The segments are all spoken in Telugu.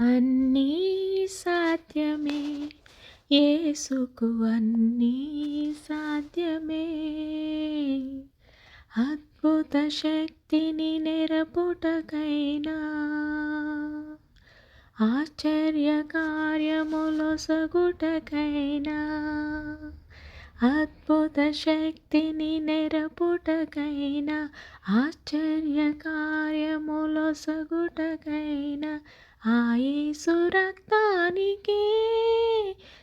అన్నీ సాధ్యమే. ఏసుకు అన్నీ సాధ్యమే. అద్భుత శక్తిని నెరపుటకైనా ఆశ్చర్య కార్యములొసగుటకైనా అద్భుత శక్తిని నెరపుటకైనా ఆశ్చర్య కార్యములొసగుటకైనా ఆ యేసు రక్తానికే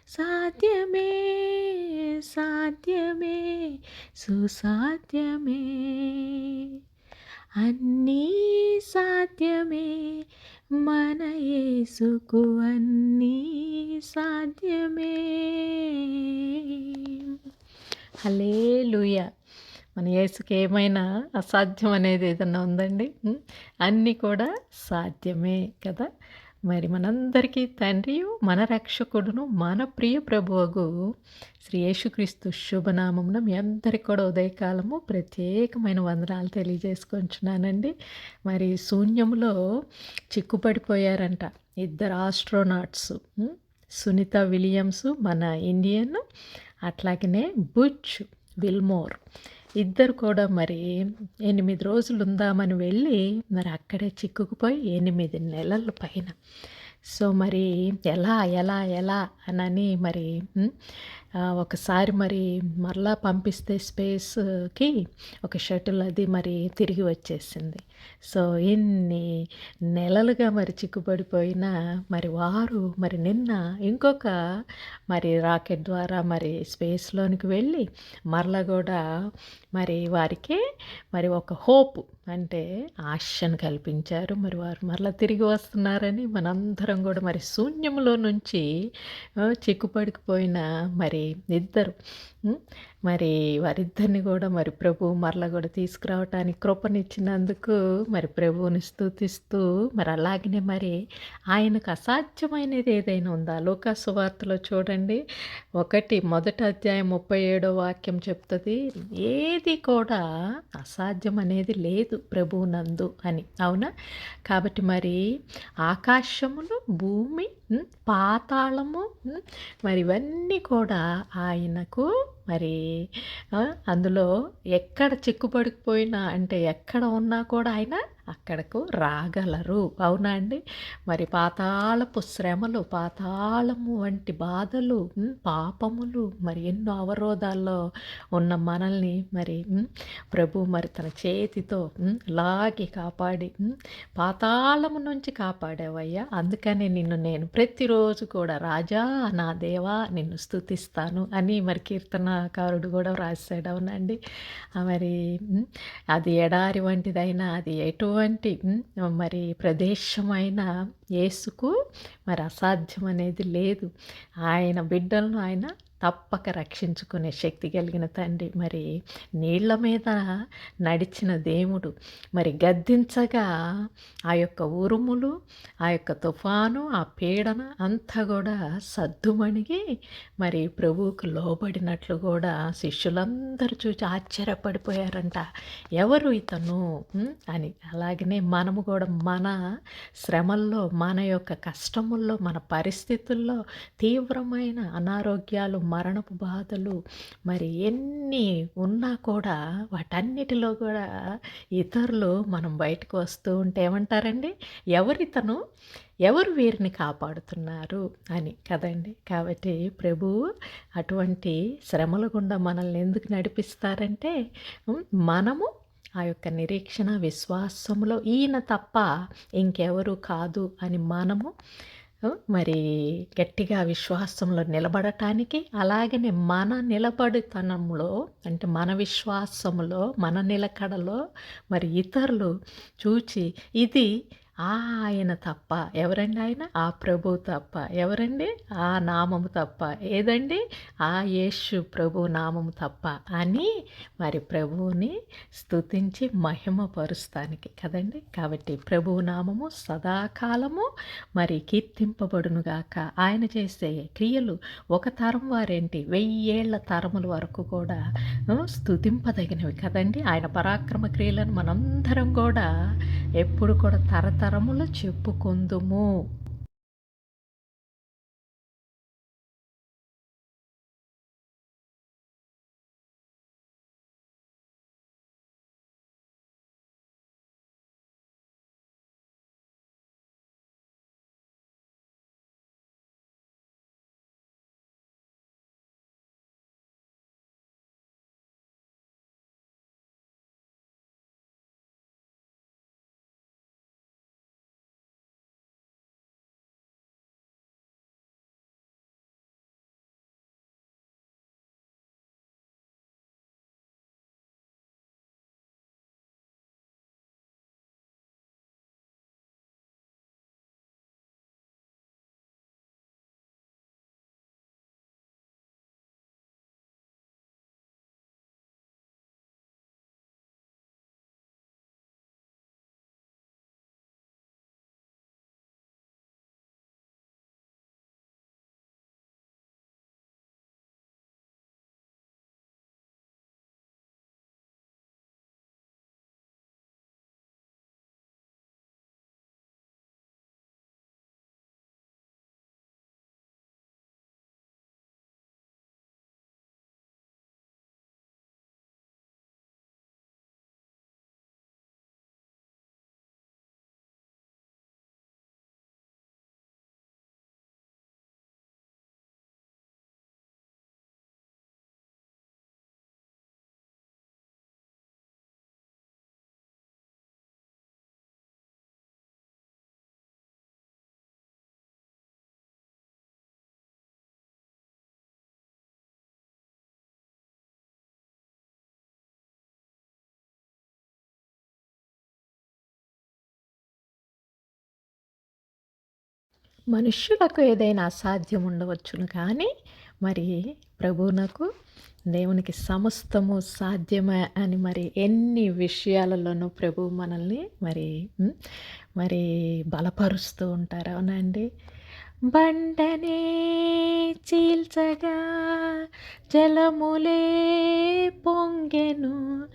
సాధ్యమే సాధ్యమే సుసాధ్యమే. అన్నీ సాధ్యమే మన యేసుకు అన్నీ సాధ్యమే. హలే లూయ మన యేసుకి ఏమైనా అసాధ్యం అనేది ఏదన్నా ఉందండి? అన్నీ కూడా సాధ్యమే కదా? మరి మనందరికీ తండ్రియు మన రక్షకుడును మన ప్రియ ప్రభువగు శ్రీ యేసుక్రీస్తు శుభనామమున మీ అందరికి కూడా ఉదయకాలము. ప్రత్యేకమైన వందనాలు తెలియజేసుకుంటున్నానండి. మరి శూన్యంలో చిక్కుపడిపోయారంట ఇద్దరు ఆస్ట్రోనాట్స్. సునీత విలియమ్స్ మన ఇండియన్ అట్లాగనే బుచ్ విల్మోర్. ఇద్దరు కూడా మరి ఎనిమిది రోజులు ఉందామని వెళ్ళి మరి అక్కడే చిక్కుకుపోయి ఎనిమిది నెలల పైన. సో మరి ఎలా ఎలా ఎలా అనని మరి ఒకసారి మరి మరలా పంపిస్తే స్పేస్కి ఒక షటిల్ అది మరి తిరిగి వచ్చేసింది. సో ఇన్ని నెలలుగా మరి చిక్కుపడిపోయినా మరి వారు మరి నిన్న ఇంకొక మరి రాకెట్ ద్వారా మరి స్పేస్లోనికి వెళ్ళి మరలా కూడా మరి వారికి మరి ఒక హోప్ అంటే ఆశను కల్పించారు. మరి వారు మరలా తిరిగి వస్తున్నారని మనందరం కూడా మరి శూన్యంలో నుంచి చిక్కుపడికిపోయిన చిక్కుపడిపోయిన మరి ఇద్దరు ఉం, మరి వారిద్దరిని కూడా మరి ప్రభు మరలా కూడా తీసుకురావటానికి కృపనిచ్చినందుకు మరి ప్రభువుని స్తుతిస్తూ మరి అలాగనే మరి ఆయనకు అసాధ్యమైనది ఏదైనా ఉందా? లోకా సువార్తలో చూడండి. ఒకటి మొదటి అధ్యాయం ముప్పై ఏడో వాక్యం చెప్తుంది ఏది కూడా అసాధ్యం అనేది లేదు ప్రభువునందు అని. అవునా? కాబట్టి మరి ఆకాశములు భూమి పాతాళము మరి ఇవన్నీ కూడా ఆయనకు మరి అందులో ఎక్కడ చిక్కుపడిపోయినా అంటే ఎక్కడ ఉన్నా కూడా ఆయన అక్కడకు రాగలరు. అవునా అండి? మరి పాతాళపు శ్రమలు పాతాళము వంటి బాధలు పాపములు మరి ఎన్నో అవరోధాల్లో ఉన్న మనల్ని మరి ప్రభు మరి తన చేతితో లాగి కాపాడి పాతాళము నుంచి కాపాడావయ్యా. అందుకని నిన్ను నేను ప్రతిరోజు కూడా రాజా నా దేవా నిన్ను స్థుతిస్తాను అని మరి కీర్తనకారుడు కూడా రాశాడు అవునండి మరి అది ఎడారి వంటిదైనా అది ఎటు ఎటువంటి మరి ప్రదేశమైన యేసుకు మరి అసాధ్యం అనేది లేదు. ఆయన బిడ్డలను ఆయన తప్పక రక్షించుకునే శక్తి కలిగిన తండ్రి. మరి నీళ్ళ మీద నడిచిన దేవుడు మరి గద్దించగా ఆ యొక్క ఉరుములు ఆ యొక్క తుఫాను ఆ పీడన అంతా కూడా సద్దుమణిగి మరి ప్రభువుకు లోబడినట్లు కూడా శిష్యులందరూ చూసి ఆశ్చర్యపడిపోయారంట. ఎవరు ఇతను? అని. అలాగనే మనము కూడా మన శ్రమల్లో మన యొక్క కష్టముల్లో మన పరిస్థితుల్లో తీవ్రమైన అనారోగ్యాలు మరణపు బాధలు మరి ఎన్ని ఉన్నా కూడా వాటన్నిటిలో కూడా ఇతరులు మనం బయటకు వస్తూ ఉంటే ఏమంటారండి? ఎవరితను? ఎవరు వీరిని కాపాడుతున్నారు అని కదండి? కాబట్టి ప్రభువు అటువంటి శ్రమల గుండా మనల్ని ఎందుకు నడిపిస్తారంటే మనము ఆ యొక్క నిరీక్షణ విశ్వాసంలో ఈయన తప్ప ఇంకెవరు కాదు అని మనము మరి గట్టిగా విశ్వాసంలో నిలబడటానికి అలాగనే మన నిలబడితనంలో అంటే మన విశ్వాసములో మన నిలకడలో మరి ఇతరులు చూచి ఇది ఆయన తప్ప. ఎవరండి ఆయన? ఆ ప్రభు తప్ప. ఎవరండి? ఆ నామము తప్ప. ఏదండి? ఆ యేసు ప్రభు నామము తప్ప అని మరి ప్రభువుని స్థుతించి మహిమపరుస్తానికి కదండి. కాబట్టి ప్రభువు నామము సదాకాలము మరి కీర్తింపబడునుగాక. ఆయన చేసే క్రియలు ఒక తరం వారేంటి? వెయ్యేళ్ళ తరముల వరకు కూడా స్థుతింపదగినవి కదండి. ఆయన పరాక్రమ క్రియలను మనందరం కూడా ఎప్పుడు కూడా తరముల చెప్పుకుందుము మనుష్యులకు ఏదైనా అసాధ్యం ఉండవచ్చును కానీ మరి ప్రభువునకు దేవునికి సమస్తము సాధ్యమే అని మరి ఎన్ని విషయాలలోనూ ప్రభు మనల్ని మరి మరి బలపరుస్తూ ఉంటారు. అవునండి? బండనే చీల్చగా జలములే పొంగెను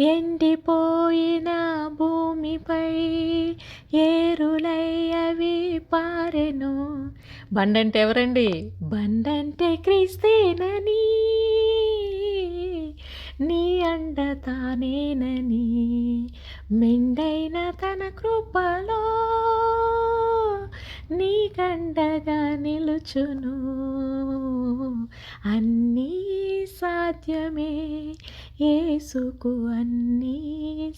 ఎండిపోయిన భూమిపై ఏరులై అవి పారెను. బండంటే ఎవరండి? బండంటే క్రీస్తేనని. నీ అండ తానేనని. మెండైన తన కృపలో నీ కండగా నిలుచును. అన్నీ సాధ్యమే. ఏసుకు అన్నీ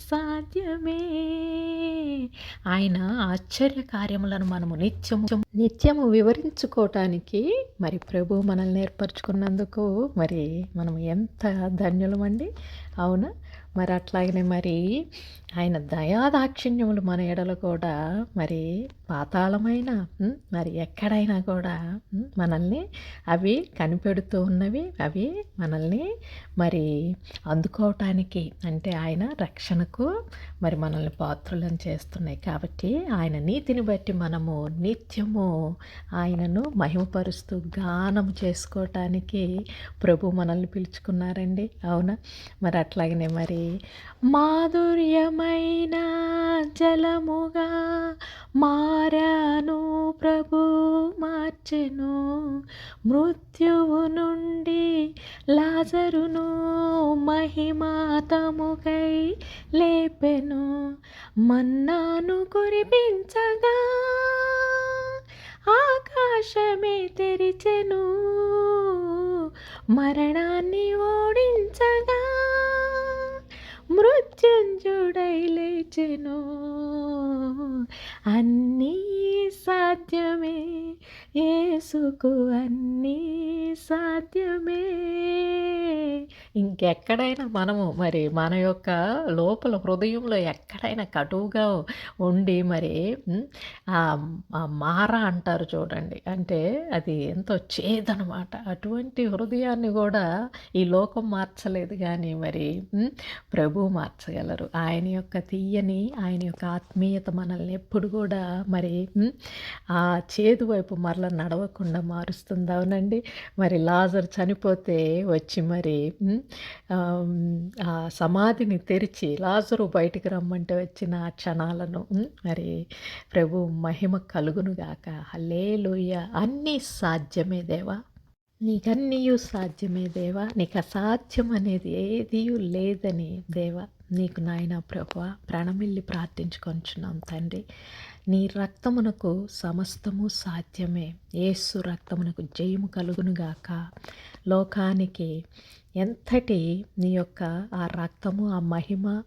సాధ్యమే. ఆయన ఆశ్చర్య కార్యములను మనము నిత్యము నిత్యము వివరించుకోవటానికి మరి ప్రభు మనల్ని ఏర్పరచుకున్నందుకు మరి మనం ఎంత ధన్యులమండి. అవునా? మరి అట్లాగనే మరి ఆయన దయాదాక్షిణ్యములు మన ఎడలు కూడా మరి పాతాళమైన మరి ఎక్కడైనా కూడా మనల్ని అవి కనిపెడుతూ ఉన్నవి అవి మనల్ని మరి అందుకోవటానికి అంటే ఆయన రక్షణకు మరి మనల్ని పాత్రులను చేస్తున్నాయి. కాబట్టి ఆయన నీతిని బట్టి మనము నిత్యము ఆయనను మహిమపరుస్తూ గానం చేసుకోవటానికి ప్రభు మనల్ని పిలుచుకున్నారండి. అవునా? మరి అట్లాగనే మరి మాధుర్యం మాధుర్యమైన జలముగా మారాను ప్రభు మార్చెను. మృత్యువు నుండి లాజరును మహిమాతముకై లేపెను. మన్నాను కురిపించగా ఆకాశమే తెరిచెను. మరణాన్ని మృత్యుంజుడై లేచెను. అన్నీ సాధ్యమే. ఏసుకు అన్నీ సాధ్యమే. ఇంకెక్కడైనా మనము మరి మన యొక్క లోపల హృదయంలో ఎక్కడైనా కటువుగా ఉండి మరి మార అంటారు చూడండి. అంటే అది ఎంతో చేదనమాట. అటువంటి హృదయాన్ని కూడా ఈ లోకం మార్చలేదు కానీ మరి ప్రభు మార్చగలరు. ఆయన యొక్క తీయని ఆయన యొక్క ఆత్మీయత మనల్ని ఎప్పుడు కూడా మరి ఆ చేదు వైపు మరల నడవకుండా మారుస్తుంది. అవునండి. మరి లాజర్ చనిపోతే వచ్చి మరి ఆ సమాధిని తెరిచి లాజరు బయటికి రమ్మంటే వచ్చిన క్షణాలను మరి ప్రభు మహిమ కలుగునుగాక హలే అన్నీ సాధ్యమే దేవా. నీకన్నీయు సాధ్యమే దేవా. నీకు అసాధ్యం అనేది ఏదీ లేదని దేవా. నీకు నాయన ప్రభు ప్రాణమిల్లి ప్రార్థించుకొంచున్నాం తండ్రి. నీ రక్తమునకు సమస్తము సాధ్యమే. ఏసు రక్తమునకు జయము కలుగునుగాక. లోకానికి ఎంతటి నీ యొక్క ఆ రక్తము ఆ మహిమ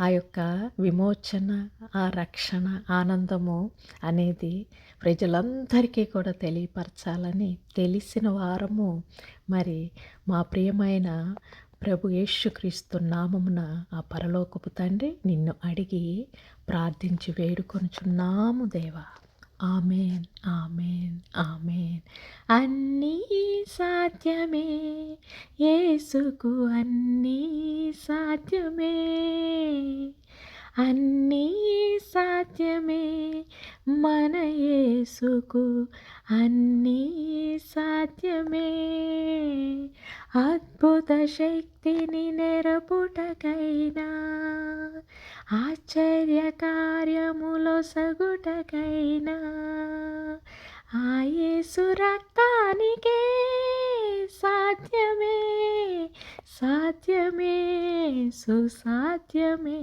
ఆ యొక్క విమోచన ఆ రక్షణ ఆనందము అనేది ప్రజలందరికీ కూడా తెలియపరచాలని తెలిసిన వారము మరి మా ప్రియమైన ప్రభు యేసుక్రీస్తు నామమున ఆ పరలోకపు తండ్రి నిన్ను అడిగి ప్రార్థించి వేడుకొనుచున్నాము దేవా. Amen amen amen. అన్నీ సాధ్యమే. యేసుకు అన్నీ సాధ్యమే. అన్నీ సాధ్యమే. మన యేసుకు అన్నీ సాధ్యమే. అద్భుత శక్తిని నెరపుటకైనా ఆశ్చర్య కార్యములో సగుటకైనా ఆయేసు రక్తానికే సాధ్యమే సాధ్యమే సుసాధ్యమే.